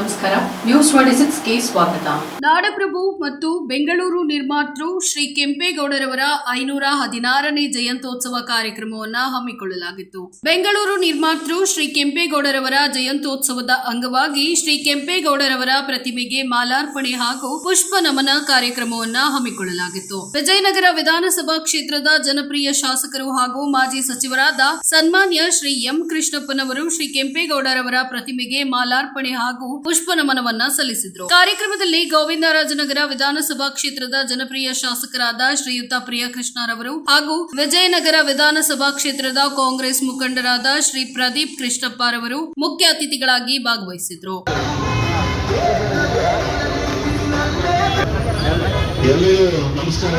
ನಮಸ್ಕಾರ. ನ್ಯೂಸ್ ಸ್ವಾಗತ. ನಾಡಪ್ರಭು ಮತ್ತು ಬೆಂಗಳೂರು ನಿರ್ಮಾತೃ ಶ್ರೀ ಕೆಂಪೇಗೌಡರವರ ಐನೂರ ಹದಿನಾರನೇ ಜಯಂತ್ಯೋತ್ಸವ ಕಾರ್ಯಕ್ರಮವನ್ನ ಹಮ್ಮಿಕೊಳ್ಳಲಾಗಿತ್ತು. ಬೆಂಗಳೂರು ನಿರ್ಮಾತೃ ಶ್ರೀ ಕೆಂಪೇಗೌಡರವರ ಜಯಂತ್ಯೋತ್ಸವದ ಅಂಗವಾಗಿ ಶ್ರೀ ಕೆಂಪೇಗೌಡರವರ ಪ್ರತಿಮೆಗೆ ಮಾಲಾರ್ಪಣೆ ಹಾಗೂ ಪುಷ್ಪ ನಮನ ಕಾರ್ಯಕ್ರಮವನ್ನ ಹಮ್ಮಿಕೊಳ್ಳಲಾಗಿತ್ತು. ವಿಜಯನಗರ ವಿಧಾನಸಭಾ ಕ್ಷೇತ್ರದ ಜನಪ್ರಿಯ ಶಾಸಕರು ಹಾಗೂ ಮಾಜಿ ಸಚಿವರಾದ ಸನ್ಮಾನ್ಯ ಶ್ರೀ ಎಂ ಕೃಷ್ಣಪ್ಪನವರು ಶ್ರೀ ಕೆಂಪೇಗೌಡರವರ ಪ್ರತಿಮೆಗೆ ಮಾಲಾರ್ಪಣೆ ಹಾಗೂ ಪುಷ್ಪ ನಮನವನ್ನ ಸಲ್ಲಿಸಿದ್ರು. ಕಾರ್ಯಕ್ರಮದಲ್ಲಿ ಗೋವಿಂದರಾಜನಗರ ವಿಧಾನಸಭಾ ಕ್ಷೇತ್ರದ ಜನಪ್ರಿಯ ಶಾಸಕರಾದ ಶ್ರೀಯುತ ಪ್ರಿಯಕೃಷ್ಣರವರು ಹಾಗೂ ವಿಜಯನಗರ ವಿಧಾನಸಭಾ ಕ್ಷೇತ್ರದ ಕಾಂಗ್ರೆಸ್ ಮುಖಂಡರಾದ ಶ್ರೀ ಪ್ರದೀಪ್ ಕೃಷ್ಣಪ್ಪರವರು ಮುಖ್ಯ ಅತಿಥಿಗಳಾಗಿ ಭಾಗವಹಿಸಿದ್ರು. ನಮಸ್ಕಾರ.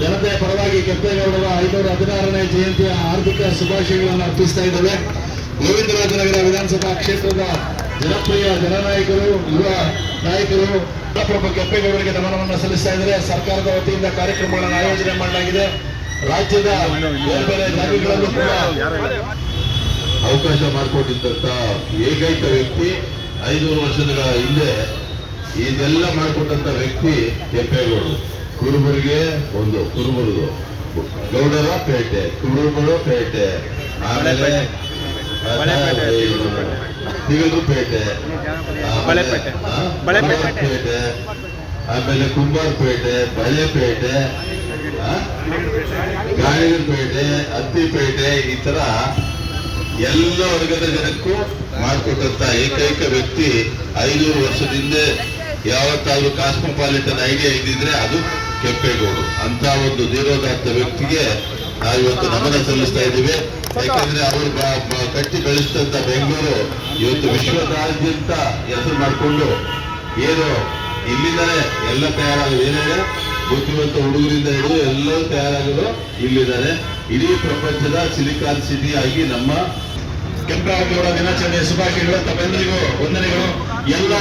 ಜನತೆಯ ಪರವಾಗಿ ಕೆಂಪೇಗೌಡರ ಐನೂರ ಹದಿನಾರನೇ ಜಯಂತಿಯ ಹಾರ್ದಿಕ ಶುಭಾಶಯಗಳನ್ನು ಅರ್ಪಿಸ್ತಾ ಇದ್ದೇವೆ. ಗೋವಿಂದರಾಜನಗರ ವಿಧಾನಸಭಾ ಕ್ಷೇತ್ರದ ಜನಪ್ರಿಯ ಜನನಾಯಕರು ಯುವ ನಾಯಕರು ಪ್ರಭು ಕೆಂಪೇಗೌಡರಿಗೆ ನಮನವನ್ನು ಸಲ್ಲಿಸ್ತಾ ಇದ್ದಾರೆ. ಸರ್ಕಾರದ ವತಿಯಿಂದ ಕಾರ್ಯಕ್ರಮಗಳನ್ನು ಆಯೋಜನೆ ಮಾಡಲಾಗಿದೆ. ರಾಜ್ಯದ ಬೇರೆ ಬೇರೆ ಜಾಗಗಳಲ್ಲೂ ಕೂಡ ಅವಕಾಶ ಮಾಡಿಕೊಟ್ಟಿದ್ದಂತ ಏಕೈಕ ವ್ಯಕ್ತಿ ಐನೂರು ವರ್ಷಗಳ ಹಿಂದೆ ಇದೆಲ್ಲ ಮಾಡಿಕೊಟ್ಟಂತ ವ್ಯಕ್ತಿ ಕೆಂಪೇಗೌಡರು. ಕುರುಬರಿಗೆ ಒಂದು ಕುರುಬರದು. ಗೌಡರ ಪೇಟೆ ಕುರುಬರು ಪೇಟೆ. ಆಮೇಲೆ ತಿಗಲು ಪೇಟೆ ಬಳೆಪೇಟೆ. ಪೇಟೆ ಆಮೇಲೆ ಕುಂಬಾರಪೇಟೆ ಬಳೆಪೇಟೆ ಆ? ಗಾಳಿಗರಪೇಟೆ ಹತ್ತಿಪೇಟೆ ಈ ತರ ಎಲ್ಲ ವರ್ಗದ ಜನಕ್ಕೂ ಮಾಡಿಕೊಟ್ಟಂತ ಏಕೈಕ ವ್ಯಕ್ತಿ ಐನೂರು ವರ್ಷದಿಂದ ಯಾವತ್ತಾದ್ರೂ ಕಾಸ್ಮೋಪಾಲಿಟನ್ ಐಡಿಯಾ ಇದ್ದಿದ್ರೆ ಅದು ಕೆಂಪೇಗೌಡರು ಅಂತ ಒಂದು ಧೀರೋದಾತ್ತ ವ್ಯಕ್ತಿಗೆ ನಾವು ಇವತ್ತು ನಮನ ಸಲ್ಲಿಸ್ತಾ ಇದ್ದೀವಿ. ಯಾಕಂದ್ರೆ ಅವರು ಕಟ್ಟಿ ಬೆಳೆಸಿದಂತ ಬೆಂಗಳೂರು ಇವತ್ತು ವಿಶ್ವದಾದ್ಯಂತ ಹೆಸರು ಮಾಡಿಕೊಂಡು ಏನು ಇಲ್ಲಿದ್ದಾರೆ ಎಲ್ಲ ತಯಾರಾಗಲು ಏನೇನೆ? ಬುದ್ಧಿವಂತ ಹುಡುಗರಿಂದ ಹಿಡಿದು ಎಲ್ಲರೂ ತಯಾರಾಗಲು ಇಲ್ಲಿದ್ದಾರೆ ಇಡೀ ಪ್ರಪಂಚದ ಸಿಲಿಕಾನ್ ಸಿಟಿ ಆಗಿ ನಮ್ಮ ಕೆಂಪೇಗೌಡ ದಿನಾಚರಣೆಯ ಶುಭಾಶಯಗಳು. ತಮ್ಮೆಲ್ಲರಿಗೂ ವಂದನೆಗಳು. ಎಲ್ಲ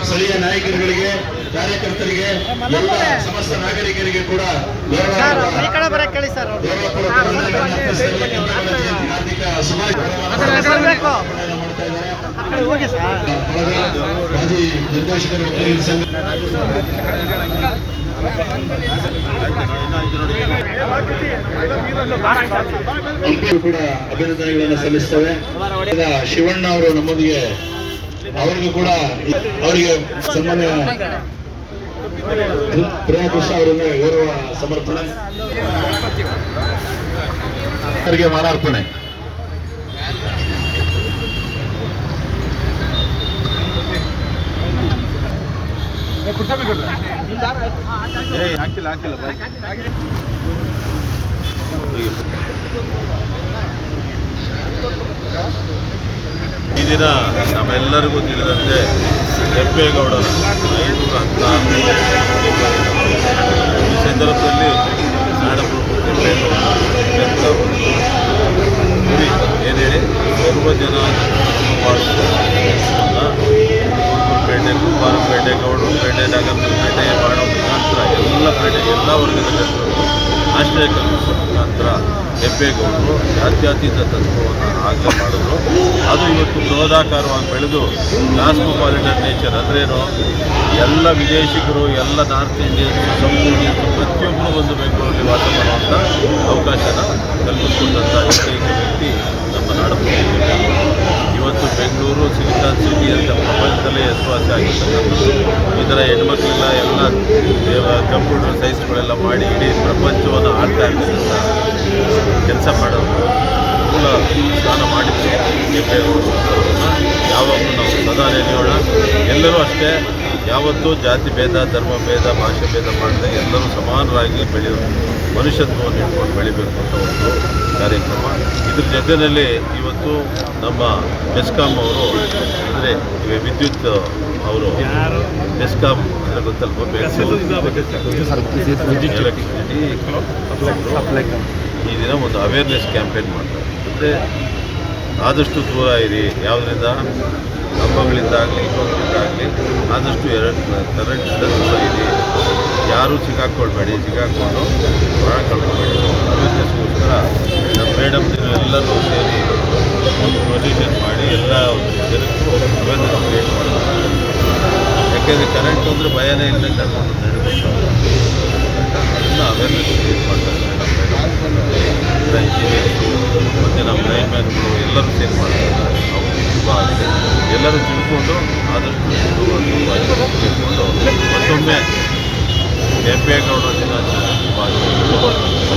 ಸ್ಥಳೀಯ ನಾಯಕರುಗಳಿಗೆ, ಕಾರ್ಯಕರ್ತರಿಗೆ, ಎಲ್ಲ ಸಮಸ್ತ ನಾಗರಿಕರಿಗೆ ಕೂಡ ಗೌರವ- ಈ ಕಡೆ ಬರಕ್ಕೆ ಹೇಳಿ ಸರ್ ಅವ್ರು. ಗೌರವಪೂರ್ವಕ ವಂದನೆಗಳನ್ನು ಅರ್ಪಿಸ್ತಾ ಇದ್ದೇವೆ. ಕೆಂಪೇಗೌಡ ಜಯಂತಿ ಹಾರ್ದಿಕ ಶುಭಾಶಯಗಳನ್ನು ಬರ್ಬೇಕು. ಮಾಡ್ತಾ ಇದ್ದಾರೆ. ಆ ಕಡೆ ಹೋಗಿ ಸರ್ ಒಳಗೆ ಮಾಜಿ ನಿರ್ದೇಶಕರು ವಕೀಲರ ಸಂಘ ಅವ್ರಿಗೂ ಕೂಡ ಅಭಿನಂದನೆಗಳನ್ನು ಸಲ್ಲಿಸ್ತೇವೆ. ಶಿವಣ್ಣ ಅವರು ನಮ್ಮೊಂದಿಗೆ ಅವರಿಗೂ ಕೂಡ ಅವರಿಗೆ ಸನ್ಮಾನ್ಯ ಪ್ರಿಯಕೃಷ್ಣ ಅವರಿಂದ ಗೌರವ ಸಮರ್ಪಣೆ. ಅವರಿಗೆ ಹಾಕಿಲ್ಲ ಈ ದಿನ ನಮ್ಮೆಲ್ಲರಿಗೂ ತಿಳಿದಂತೆ ಕೆಂಪೇಗೌಡರ ಐನೂರ ಹದಿನಾರು ಈ ಸಂದರ್ಭದಲ್ಲಿ ನಾಡಪ್ರಭು ಕೆಂಪೇಗೌಡ ಅತ್ಯಂತ ಒಂದು ಗುರಿ ಏನು ಹೇಳಿ ಸರ್ವ ಜನ ಪೇಟೆ ಕುಂಬಾರಪೇಟೆ ಗೌಡರಪೇಟೆ ನಗರಪೇಟೆ ಮಾಡೋ ಮುಖಾಂತರ, ಎಲ್ಲ ಪೇಟೆ, ಎಲ್ಲ ವರ್ಗದ ಜನರು ಆಶ್ರಯ ಕಲ್ಪಿಸುವ ಮುಖಾಂತರ ಹೆಬ್ಬೇಗೌಡರು, ಜಾತ್ಯಾತೀತ ತತ್ವವನ್ನು ಆಗ್ರಹ ಮಾಡಿದ್ರು. ಅದು ಇವತ್ತು ಬೃಹದಾಕಾರವಾಗಿ ಬೆಳೆದು ಕಾಸ್ಮೋಪಾಲಿಟನ್ ನೇಚರ್ ಅಂದ್ರೇನು, ಎಲ್ಲ ವಿದೇಶಿಗರು, ಎಲ್ಲ ನಾರ್ತ್ ಇಂಡಿಯನ್ಸ್, ಸೌತ್ ಇಂಡಿಯನ್ಸ್ ಪ್ರತಿಯೊಬ್ಬರು ಬಂದು ಬೆಂಗಳೂರಲ್ಲಿ ವಾಸ ಮಾಡುವಂಥ ಅವಕಾಶನ ಕಲ್ಪಿಸಿಕೊಂಡಂಥ ಏಕೈಕ ವ್ಯಕ್ತಿ ನಮ್ಮ ಇವತ್ತು ಬೆಂಗಳೂರು ಸಿಲಿಕಾನ್ ಸಿಟಿ ಅಂತ ಪ್ರಪಂಚದಲ್ಲೇ ಹೆಸರುವಾಸಿ ಆಗಿರ್ತಕ್ಕಂಥದ್ದು. ಈ ಥರ ಹೆಣ್ಮಕ್ಳೆಲ್ಲ ಎಲ್ಲ ಕಂಪ್ಯೂಟರ್ ಸೈನ್ಸ್ಗಳೆಲ್ಲ ಮಾಡಿ ಇಡೀ ಪ್ರಪಂಚವನ್ನು ಆಡ್ತಾ ಇರ್ತಕ್ಕಂಥ ಕೆಲಸ ಮಾಡೋದು ಮೂಲ ಸ್ನಾನ ಮಾಡಿದ್ದು ಕೆಂಪೇಗೌಡರು ಅವರನ್ನು ಯಾವಾಗಲೂ ನಾವು ಸದಾ ನೆನೆಯೋಣ. ಎಲ್ಲರೂ ಅಷ್ಟೇ, ಯಾವತ್ತೂ ಜಾತಿ ಭೇದ, ಧರ್ಮ ಭೇದ, ಭಾಷೆ ಭೇದ ಮಾಡದೆ ಎಲ್ಲರೂ ಸಮಾನರಾಗಿ ಬೆಳೆಯೋ ಮನುಷ್ಯತ್ವವನ್ನು ಇಟ್ಕೊಂಡು ಬೆಳಿಬೇಕು ಅಂತ ಒಂದು ಕಾರ್ಯಕ್ರಮ ಇದ್ರ ಜೊತೆಯಲ್ಲಿ ಇವತ್ತು ನಮ್ಮ ಮೆಸ್ಕಾಂ ಅವರು ಅಂದರೆ ವಿದ್ಯುತ್ ಅವರು ಮೆಸ್ಕಾಂ ಅಂದರೆ ಗೊತ್ತಲ್ಲ ಈ ದಿನ ಒಂದು ಅವೇರ್ನೆಸ್ ಕ್ಯಾಂಪೇನ್ ಮಾಡ್ತಾರೆ. ಮತ್ತು ಆದಷ್ಟು ದೂರ ಇರಿ, ಯಾವುದರಿಂದ? ಹಬ್ಬಗಳಿಂದಾಗಲಿ ಇನ್ನೊಂದರಿಂದಾಗಲಿ ಆದಷ್ಟು ಎರಡು ಕರೆಂಟಿಂದ ದೂರ ಇರಿ. ಯಾರೂ ಸಿಗಾಕ್ಕೊಳ್ಬೇಡಿ, ಸಿಗಾಕ್ಕೊಂಡು ಪ್ರಾಣ ಕಳ್ಕೊಳ್ಬೇಡಿ ಅವೇರ್ನೆಸ್ಗೋಸ್ಕರ ಮೇಡಮ್ ಎಲ್ಲರೂ ಸೇರಿ ಒಂದು ಪ್ರೊಸೀಜನ್ ಮಾಡಿ, ಎಲ್ಲ ಜನಕ್ಕೂ ಅವೇರ್ನೆಸ್ ಕ್ರಿಯೇಟ್ ಮಾಡೋದು ಯಾಕೆಂದರೆ ಕರೆಂಟ್ ಅಂದರೆ ಭಯನೇ ಇಲ್ಲ ಕರ್ಕೊಂಡು ನಡೆದುಕೊಂಡು ಅದನ್ನು ಅವೇರ್ನೆಸ್ ಕ್ರಿಯೇಟ್ ಮಾಡ್ತಾರೆ ಮೇಡಮ್. ಇಂಜಿನಿಯರ್ಸು ಮತ್ತು ನಮ್ಮ ಲೈನ್ಮ್ಯಾನ್ಗಳು ಎಲ್ಲರೂ ಸೇರಿ ಮಾಡ್ತಾರೆ. ಅವರು ತುಂಬ ಆಗಿದೆ. ಎಲ್ಲರೂ ತಿಳ್ಕೊಂಡು ಆದಷ್ಟು ತಿಳ್ಕೊಂಡು ಮತ್ತೊಮ್ಮೆ ಕೆಂಪೇಗೌಡ ದಿನಾಚರಣೆ ಶುಭ ಓಪನ್